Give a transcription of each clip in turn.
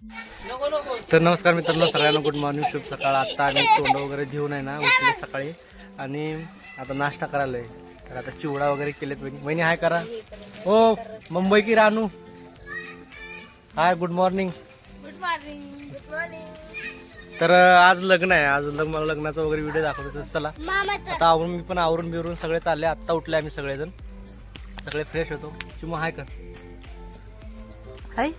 तर नमस्कार मित्रांनो सगळ्यांना गुड मॉर्निंग शुभ सकाळ. आत्ता आम्ही तोंड वगैरे घेऊन आहे ना उठले सकाळी. आणि आता नाश्ता करायला आहे तर आता चिवडा वगैरे केलेत. वहिनी वहिनी हाय करा. हो मुंबई की Ranu. Hi good morning good morning good morning तर आज लग्न आहे. आज लग्न मला लग्नाचा वगैरे व्हिडिओ दाखवतो तर चला. मामाचं आता आवरून मी पण आवरून बिवरून सगळे चालले. आत्ता उठले आम्ही सगळेजण. सगळे फ्रेश होतो. चिमू हाय कर. हाय.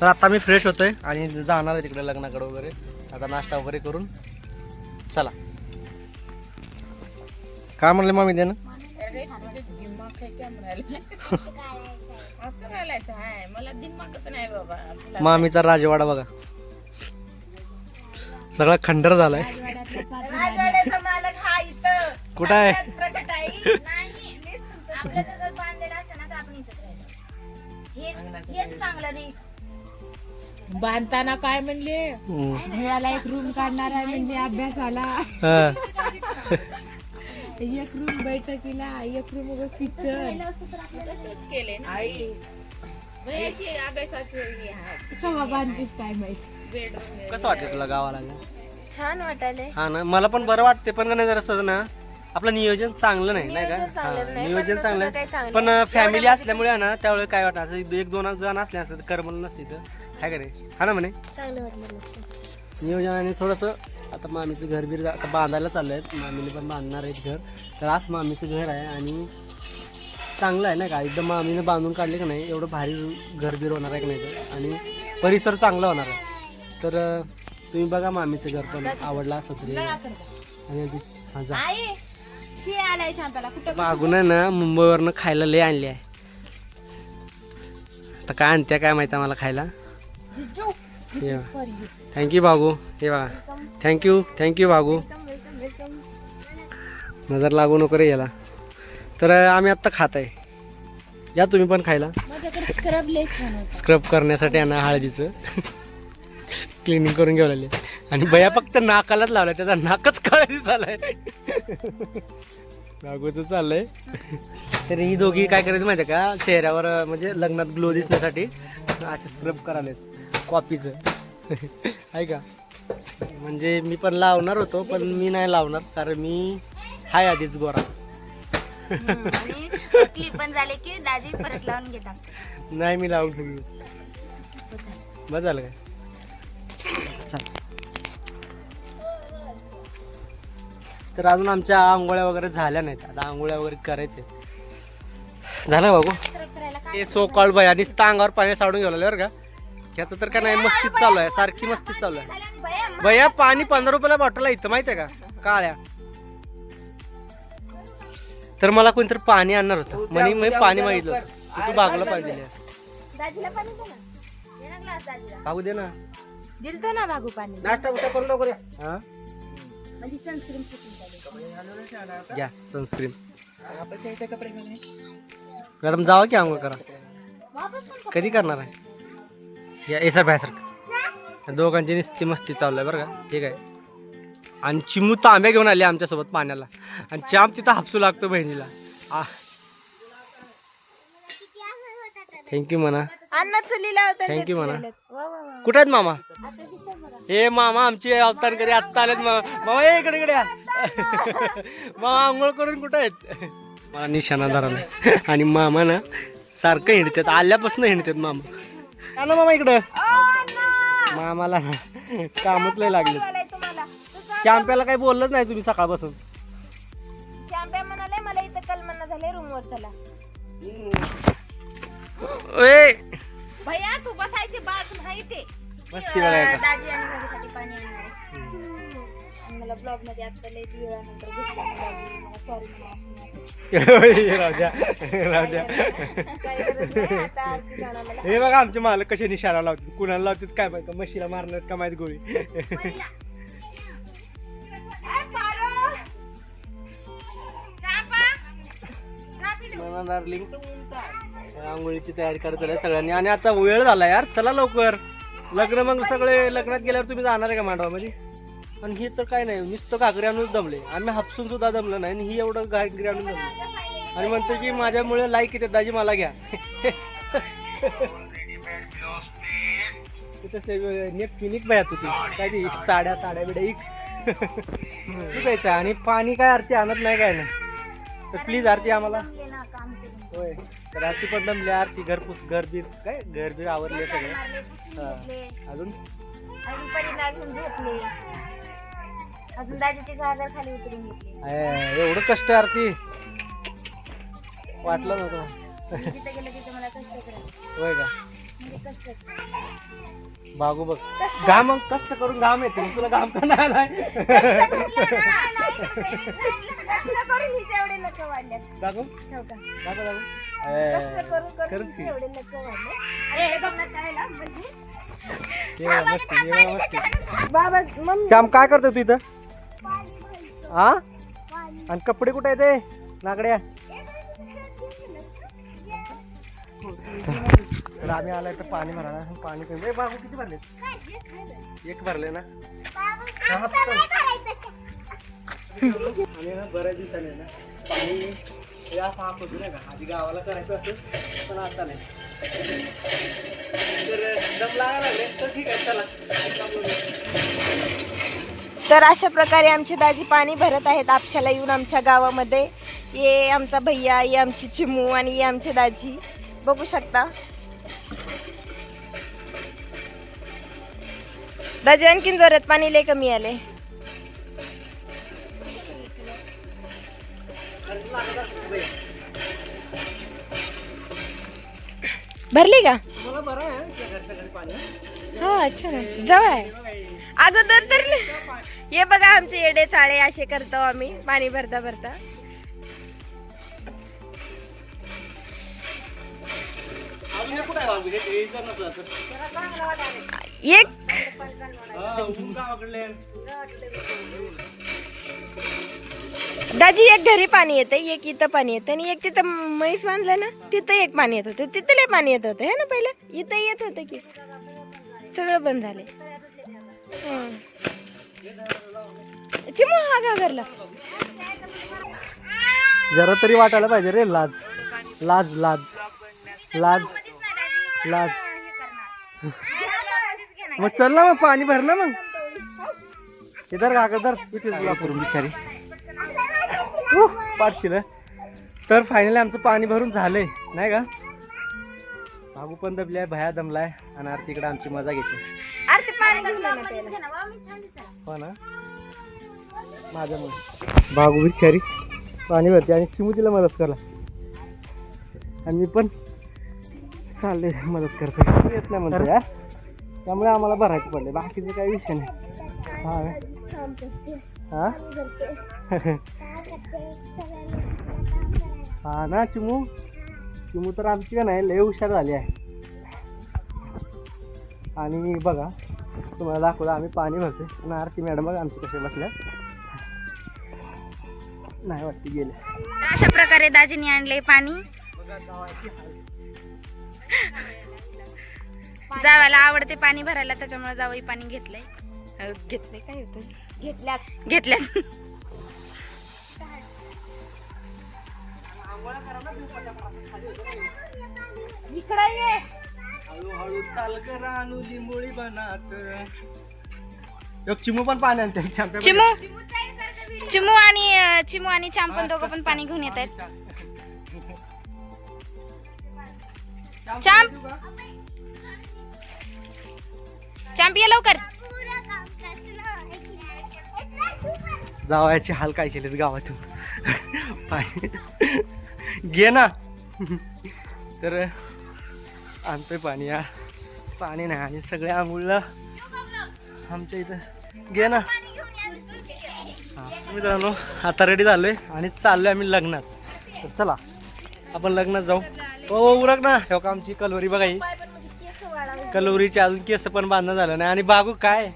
तर आता मी फ्रेश होतोय आणि जाणार आहे तिकडे लग्नाकडे वगैरे. आता नाश्ता वगैरे करून. चला. काय म्हणले मग मी त्यानं? मामीचा राजवाडा बघा. सगळा खंडर झालाय. हा कुठं आहे? चांगलं बांधताना काय म्हणले. याला एक रूम काढणार आहे म्हणजे अभ्यासाला. हा. एक रूम बैठकीला एक रूम किचन केले आई. अभ्यासाचे केव्हा बांधतेस काय माहीत? बेडरूम कसं वाटतं तुला गावाला? छान वाटायलंय. हा ना मला पण बरं वाटते पण का नाही जरा ना? आपलं नियोजन चांगलं नाही नाही का? हा, नियोजन चांगलं आहे. पण फॅमिली असल्यामुळे आहे ना त्यावेळेस काय वाटतं? असं एक दोन जण असले असते तर करमलं नसते तर आहे का नाही? हा ना म्हणे? चांगलं वाटलं नियोजन आणि थोडंसं आता मामीचं घर बीर आता बांधायला चाललं आहे. मामीने पण बांधणार आहेत घर. तर आज मामीचं घर आहे आणि चांगलं आहे ना का? एकदम मामीने बांधून काढले का नाही? एवढं भारी घर बीर होणार आहे का नाही तर आणि परिसर चांगला होणार आहे. तर अं, तुम्ही बघा मामीचं घर पण आवडलं असं तरी. आणि हा, जा. आई! शी आलाय छानपाला कुठं मागून आहे ना मुंबईवरनं खायला लय आणली आहे. आता काय आणत्या काय माहिती मला खायला? थँक्यू बागू हे बघा थँक्यू थँक्यू बागू नजर लागू नको रे याला. तर आम्ही आत्ता खात आहे. या तुम्ही पण खायला. माझ्याकडे स्क्रब लय छान होत. स्क्रब करण्यासाठी आहे ना हळदीचं. क्लिनिंग करून घेऊ लागले. आणि बया फक्त नाकालाच लावलाय त्याचा नाकच काळा झालाय. बागूचं चाललंय. तर ही दोघी काय करायचं माहिती का? चेहऱ्यावर म्हणजे लग्नात ग्लो दिसण्यासाठी असे स्क्रब करायला कॉपीचं आहे का? म्हणजे मी पण लावणार होतो पण मी नाही लावणार कारण मी हाय आधीच गोरा. पण झाले की दाजी परत लावून घेतात. नाही मी लावून ठेवली. बस झालं काय? चल तर अजून आमच्या आंघोळ्या वगैरे झाल्या नाहीत. आता आंघोळ्या वगैरे करायचे. झालं बाबू? ते सो कॉल बाय आणि अंगावर पाणी साडून घेऊन बरं का? ह्याचं तर काय नाही मस्तीच चालू आहे. सारखी मस्तीच चालू आहे. भैया पाणी पंधरा रुपयाला बॉटल आहे इथं माहिती आहे का? काळ्या. तर मला कोणतरी पाणी आणणार होतं. म्हणे मी पाणी मागितलं होतं. तर तू बागला पाहिजे. दाजीला पाणी दे ना. दिलतो ना भागू पाणी. नाश्ता उठा करून लवकर हा? म्हणजे सनस्क्रीन फुटून झाली. घ्या सनस्क्रीन मॅडम जावा की आंघोळ करा? वापस पण कधी करणार आहे? या एसर भ्यासर दोघांची नुसती मस्ती चालू आहे बरं का? ठीक आहे. आणि चिमू तांब्या घेऊन आली आमच्यासोबत पाण्याला. आणि चाम तिथं हापसू लागतो बहिणीला. आ. थँक्यू म्हणा थँक्यू म्हणा कुठे आहेत मामा? हे मामा आमचे अवतारकरी आत्ता आलेत मा- मामा ये इकडे इकडे या. मामा आंघोळ करून कुठे आहेत? मला निशाणा धराला आणि मामा ना सारखं हिंडतात. आल्यापासून हिंडतात मामा. का ना मामा इकडं. मामाला कामच लय लागले तुम्हाला? कॅम्प्याला काही बोललंच नाही तुम्ही सकाळपासून. चॅम्पियन म्हणाले मला इथं कलमना झाले रूमवर चला. ए भैया तू बसायची बाज नाही ते. मस्ती बघायचा दाजी आणि माझ्यासाठी पाणी आणणार आहे. आणि मला ब्लॉगमध्ये आता वेळानंतर घेतलं मला. सॉरी हे बघा आमचे मालक कसे निशाणा लावतात. कुणाला लावतात काय माहिती म्हशीला मारणार का माहीत गोळी. डार्लिंग आंघोळीची तयारी करत आहे सगळ्यांनी. आणि आता वेळ झाला यार. चला लवकर. लग्न मग सगळे लग्नात गेल्यावर तुम्ही जाणार आहे का मांडवामध्ये आणि ही तर काय नाही. नुसतं घागरी आणून दमले. आम्ही हापसून सुद्धा दमलं नाही आणि ही एवढं घागरी आणून दमले. आणि म्हणतो की माझ्यामुळे लाईक येते दाजी मला घ्या. नेपकिनिक नेक निक बाया होती काय ती? साड्या साड्या बिड्या इक तू प्यायचं आणि पाणी काय आरती आणत नाही काय नाही? तर प्लीज आरती आम्हाला. होय. तर आरती पण जमली आरती घरपूस घरबीर काय? घरबीर आवरले सगळे. हा. अजून? अजून परिणाम घेऊन झोपले अजून दाजीची गाजर खाली उतरून घेतली अय, एवढं कष्ट आरती. वाटलं नव्हतं. जिथे गेलं तिथे मला कष्ट करायचं. होय का? म्हणजे कष्ट बागू बघ. घाम मग कष्ट करून घाम येते. मग तुला घाम का नाही आलाय कष्ट करून हिचे एवढे लक्ष वाढले दाखव ठेव का? दाखव दाखव कष्ट अय, करून करून खरंच हिचे की. एवढे लक्ष वाढले आणि हे बघ ना करायला म्हणजे ये बघ, मस्त ये बघ, मस्त बाबा मम्मी. श्याम काय करतो तू इथं? हा आणि कपडे कुठे आहेत ते? नागड्या. तर आम्ही आलाय तर पाणी भरायला. पाणी पिऊ बाबू किती भरले एक भरले ना. आणि ना बऱ्याच दिवसाने ना पाणी असं हाप होतं नाही का? आधी गावाला करायचं असेल पण आता नाही. तर दम लागायला लागले. तर ठीक आहे चला. तर अशा प्रकारे आमचे दाजी पाणी भरत आहेत आपशाला येऊन आमच्या गावामध्ये. ये आमचा भैया ये आमची चिमू आणि ये आमचे दाजी. बघू शकता. दाजी आणखीन जोरात पाणी लय कमी आले भरली का? हा छान जवळ आहे. अगोदर तर हे बघा आमचे येडे चाळे असे करतो आम्ही पाणी भरता भरता. एक. हा. दाजी एक घरी पाणी येतं एक इथं पाणी येतं आणि एक तिथं म्हैस बांधलं ना तिथं एक पाणी येत होतं. तिथं लय पाणी येत होतं है ना पहिलं? इथं येत होतं की. सगळं बंद झाले चिमू हा का घरला. जरा तरी वाटायला पाहिजे रे लाज. लाज लाज. लाज. लाज. मग चल ना मग पाणी भर ना मग. इधर का इधर. इथे तुला करून बिचारी. पाठशील हं. तर फायनली आमचं पाणी भरून झालंय नाही का? भागू पण दबलाय भया दमलाय आणि आरतीकडे आमची मजा घेते. प्यायला. हो ना? माझ्या मुळे भागू बिचारी पाणी भरते आणि चिमू तिला मदत करा आणि मी पण चालले मदत करते येत नाही म्हणतो यार त्यामुळे आम्हाला भरायचं पडले बाकीचं काही विषय नाही. हा हा? ना चिमू? चिमू तर आमची का नाही लय हुशार झाली आहे. आणि बघा तुम्हाला दाखवलं आम्ही पाणी भरते ना आरती मॅडम बघा आमची कसे बसल्या. नाही वाटते गेले. अशा प्रकारे दाजीने आणले पाणी. जावायला आवडते पाणी भरायला त्याच्यामुळे जावई पाणी घेतलंय. घेतलंय काय होतं? घेतल्यात. घेतल्यात. इकडे ये. हळूहळू चाल ग रानू लिंबोळी बनात. एक चिमू पण पाणी आणते. चॅम्पियन चिमू? चिमू आणि चिमू आणि चांपन दोघं पण पाणी घेऊन येत आहेत. चॅम्प चॅम्प ये लवकर. जावायची हाल काय केलेत गावातून? पाणी घे ना. तर आणतोय पाणी या. पाणी नाही आणि सगळे आंघोळला आमच्या इथं घे ना. हां मित्रांनो आता रेडी झालोय आणि चाललोय आम्ही लग्नात. तर चला आपण लग्नात जाऊ. हो उरक ना. हो का आमची कलोरी बघा ही. कलोरीची अजून केस पण बांधणं झालं नाही. आणि बागू काय?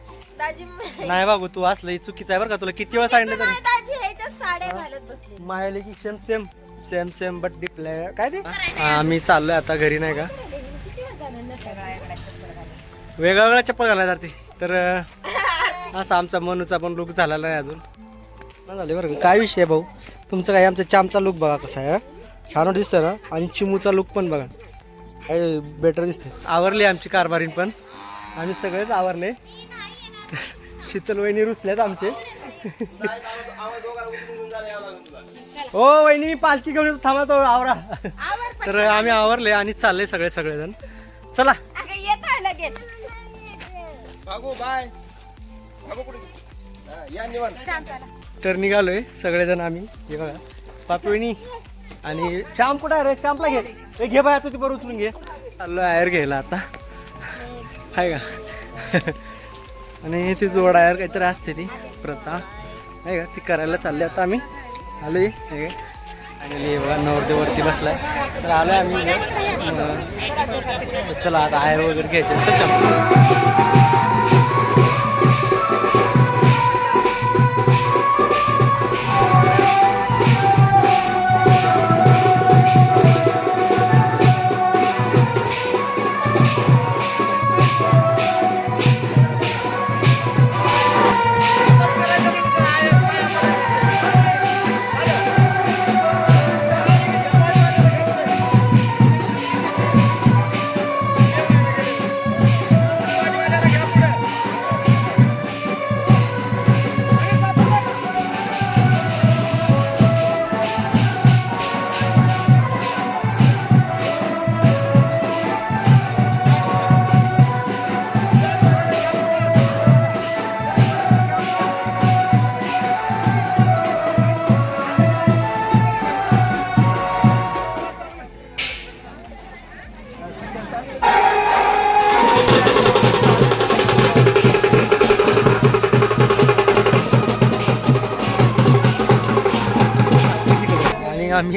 नाही बाबू तू असलं हे चुकीचं आहे बरं का तुला. किती वेळा सांगितलं तरी? मायाले की same same same same but display काय ते? आम्ही चाललोय आता घरी नाही का? वेगळ्या वेगळ्या चप्पल घालायला जाते. तर असा आमचा मनूचा पण लुक झालेला नाही अजून. हा, झाले बरं का? काय विषय भाऊ? तुमचं काय? आमचा चामचा लुक बघा कसा आहे हा? छान दिसतोय ना? आणि चिमूचा लुक पण बघा. काय बेटर दिसतंय. आवरली आमची कारभारीन पण. आम्ही सगळेच आवरले. शीतल वहिनी रुसल्यात आमचे. हो वहिनी मी पालखी घेऊन थांबा तो आवरा. तर आम्ही आवरले आणि चालले सगळे सगळेजण. चला. हा, तर निघालोय सगळेजण आम्ही. हे बघा. पापविणी आणि श्याम कुठं आहे रे श्यामला घे. रे घे बाय आता ती बरं उचलून घे. चाललो आयर घ्यायला आता. आहे का? आणि ती जोड आयर काहीतरी असते ती प्रथा. आहे का? ती करायला चालली आता आम्ही. आलो आहे आणि बघा नवरदेवरती बसलाय. तर आलोय आम्ही चला आता आयर वगैरे घ्यायचे.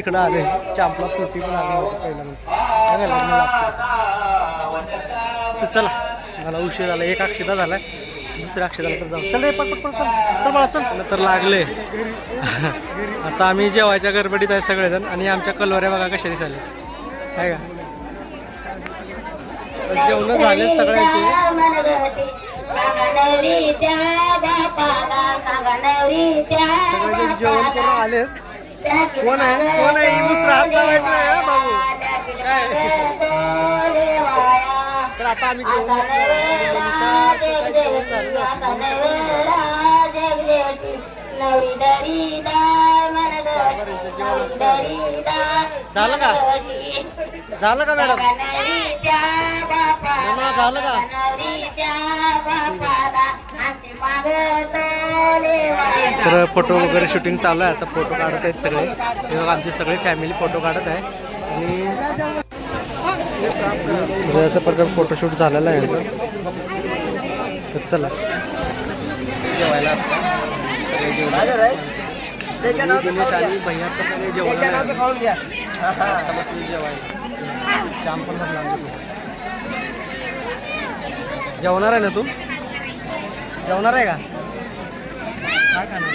इकडं आलोय चांपला फ्रुटी पण आली होती लागतं. तर चला मला उशीर झाला एक अक्षदा झाला दुसऱ्या अक्षदाला तर जाऊ. चल रे पट पट चल. चल बाळा चल. तर लागले. आता आम्ही जेवायच्या गडबडीत आहे सगळेजण आणि आमच्या कलवऱ्या बघा कशा दिसायला आहे का? जेवण झाले सगळ्यांचे. सगळेजण जेवण करून आले कोण आहे? कोण आहे? दुसरा हात लावायचा नाही हा बाबू? काय? तर आता आम्ही झालं का? झालं का मॅडम? झालं का? तर फोटो वगैरे शूटिंग चालू आहे. आता फोटो काढत आहेत सगळे. हे बघा आमची सगळी फॅमिली फोटो काढत आहे. आणि म्हणजे अशा फोटोशूट झालेला आहे यांचा. तर चला. जेवायला दिनेश आणि भैया तर जेवायला जाम पण भरला जेवणार आहे ना तू? जेवणार आहे का? काय खाणार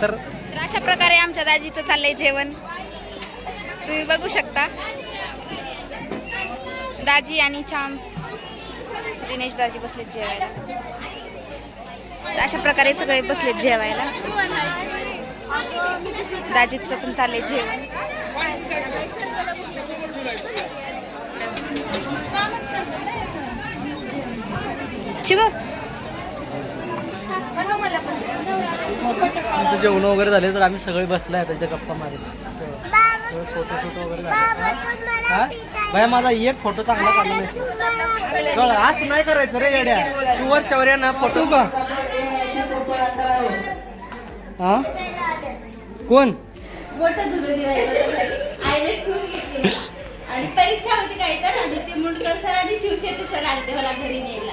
तर अशा प्रकारे आमच्या दाजीचं चाललंय जेवण. तुम्ही बघू शकता. दाजी आणि छान दिनेश दाजी बसलेत जेवायला. अशा प्रकारे सगळे बसले जेवायला. दाजीचं पण चाललंय जेवण. शिव आमचं जेवण वगैरे झाले तर आम्ही सगळे बसलो आहे त्याच्या गप्पा मारत. फोटोशूट वगैरे झालं हा? भया माझा एक फोटो चांगला काढला नाही? असं नाही करायचं रे येड्या. शुवर चौऱ्या ना फोटो का हा? कोण? आणि परीक्षा होती काय तर आणि ते मुंडकर सर आणि शिवशेट्टी सर आले मला घरी न्यायला.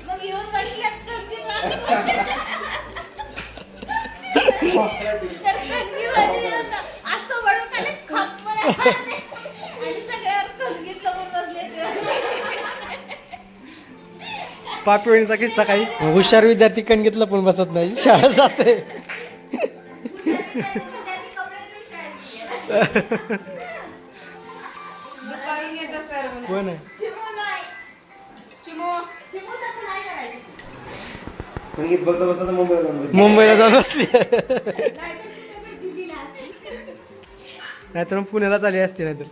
पापीवणीचा किस्सा काही. हुशार विद्यार्थी कणगीतला पण बसत नाही. शाळा जाते. कोण आहे? चिमू चिमू तसं नाही करायचं पण गीत बघता बघता तर मुंबईला. मुंबईला जाऊन बसली. नाहीतर मग पुण्याला आली असते नाहीतर.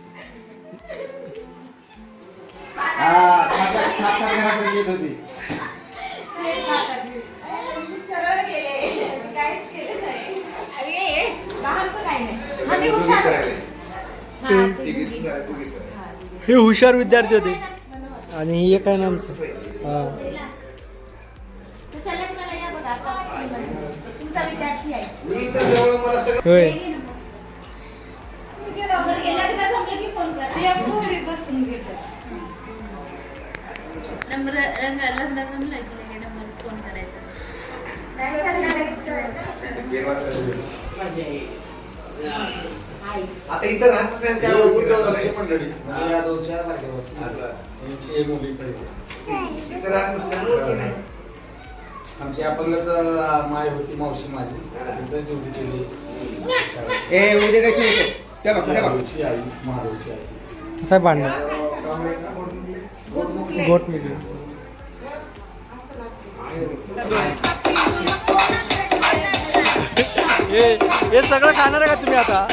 हा, खातात- खातात घराकडे येत होती. सरळ गेले काहीच केलं नाही अरे लहानचं हा, हुशार. हा. हे विद्यार्थी होते. आणि हे काय ना आमचं हा. तर चला मला या बघा आता तुमचा विद्यार्थी आहे. मी इथं जवळ मला सगळं होय. फोन करायचा. आता इथं राहतच नाही त्यामुळे लक्ष पण नडी. इथं राहत नसल्यामुळे आमची अपंगच माय होती मावशी माझी. तिथंच ड्युटी केली. ए उद्या काय खेळतो त्या बघ त्या बघ. महादेवची आई महादेवची आई. साहेब भांडण. गोट मिळली हे हे सगळं खाणार आहे का तुम्ही आता?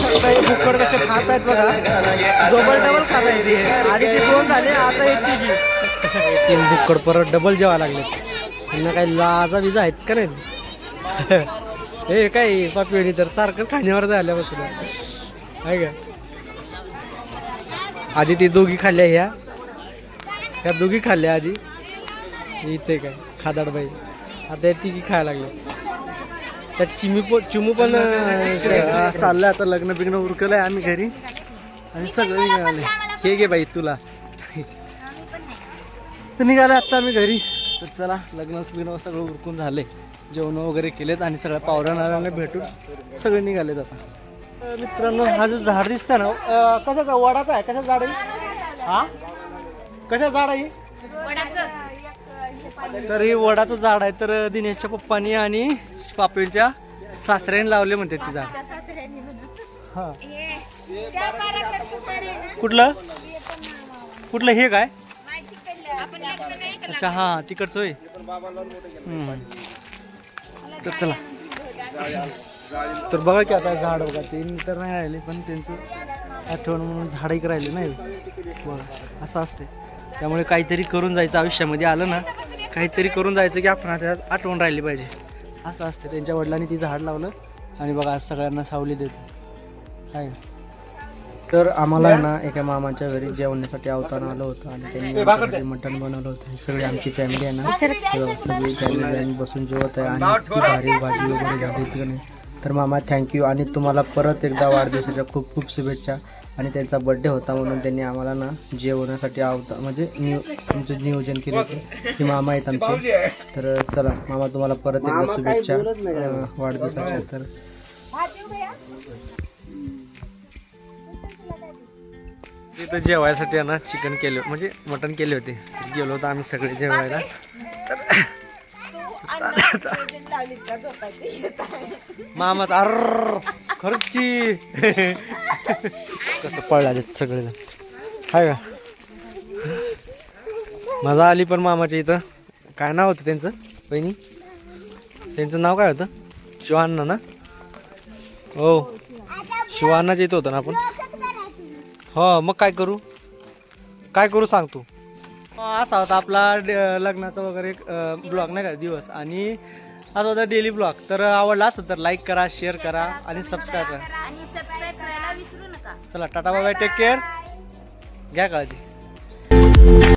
शकता हे बुक्कड कसे खात आहेत बघा. डबल डबल खात आहेत हे. आधी ते दोन झाले आता एक तिघी तीन बुक्कड परत डबल जेवा लागले त्यांना काही लाजा बिजा आहेत का नाही हे काय पापिवणी तर सारखं खाण्यावर झाल्या बसलं आहे का? आधी ती दोघी खाल्ल्या ह्या. त्या दोघी खाल्ल्या आधी. इथे काय खादाडबाई. आता तिघी खायला लागल्या त्या चिमी पण चिमू पण चाललंय आता लग्न बिग्न उरकलंय आम्ही घरी. आणि सगळं निघाले. हे घे बाई तुला. तर निघाले आत्ता आम्ही घरी. तर चला लग्न बिग्न सगळं उरकून झाले. जेवण वगैरे केलेत आणि सगळ्या पावऱ्या भेटून सगळे निघालेत आता. मित्रांनो हा जो झाड दिसतंय ना कशाचा? वडाचा आहे. कशाचं झाड आहे? हा? कशा झाड आहे? तर हे वडाचं झाड आहे तर दिनेशच्या पप्पानी आणि पापीच्या सासऱ्याने लावले म्हणते ती झाड. हा. कुठलं? कुठलं हे काय? अच्छा हा तिकडचं होय. तर चला. तर बघा की आता झाड बघा ते तर नाही राहिले पण त्यांचं आठवण म्हणून झाड एक राहिले नाही बघा असं असते त्यामुळे काहीतरी करून जायचं आयुष्यामध्ये आलं ना काहीतरी करून जायचं की आपण आता आठवण राहिली पाहिजे. असं असतं त्यांच्या वडिलांनी ती झाड लावलं आणि बघा आज सगळ्यांना सावली देते. आहे तर आम्हाला ना एका मामाच्या घरी जेवण्यासाठी अवतार आलं होतं आणि त्यांनी आमच्यासाठी मटण बनवलं होतं. ही सगळी आमची फॅमिली आहे ना. तर सगळी फॅमिली आम्ही बसून जेवत आहे आणि इतकी भारी भाजी वगैरे झाली नाही. तर मामा थँक्यू आणि तुम्हाला परत एकदा वाढदिवसाच्या खूप खूप शुभेच्छा. आणि त्यांचा बड्डे होता म्हणून त्यांनी आम्हाला ना जेवणासाठी आवता म्हणजे नियो आमचं नियोजन केलं होतं. की मामा आहेत आमचे. तर चला मामा तुम्हाला परत एकदा शुभेच्छा. वाढदिवसाच्या तर तिथं जेवायसाठी ना चिकन केले म्हणजे मटन केले होते. तर गेलो होतो आम्ही सगळे जेवायला. मामाच अर खरंच कसं पळला सगळे हाय का? मजा आली पण मामाच्या इथं. काय नाव होतं त्यांचं? बहिणी त्यांचं नाव काय होतं? शिवान्ना ना? हो. शिवान्नाच्या इथं होतं ना आपण? हो मग काय करू? काय करू सांग तू? असा होता आपला लग्नाचा वगैरे ब्लॉग नाही का दिवस. आणि असा होता डेली ब्लॉग. तर आवडला असेल तर लाईक करा शेअर करा आणि सबस्क्राईब करा. आणि सबस्क्राईब करायला विसरू नका. चला टाटा बाय टेक केअर घ्या काळजी.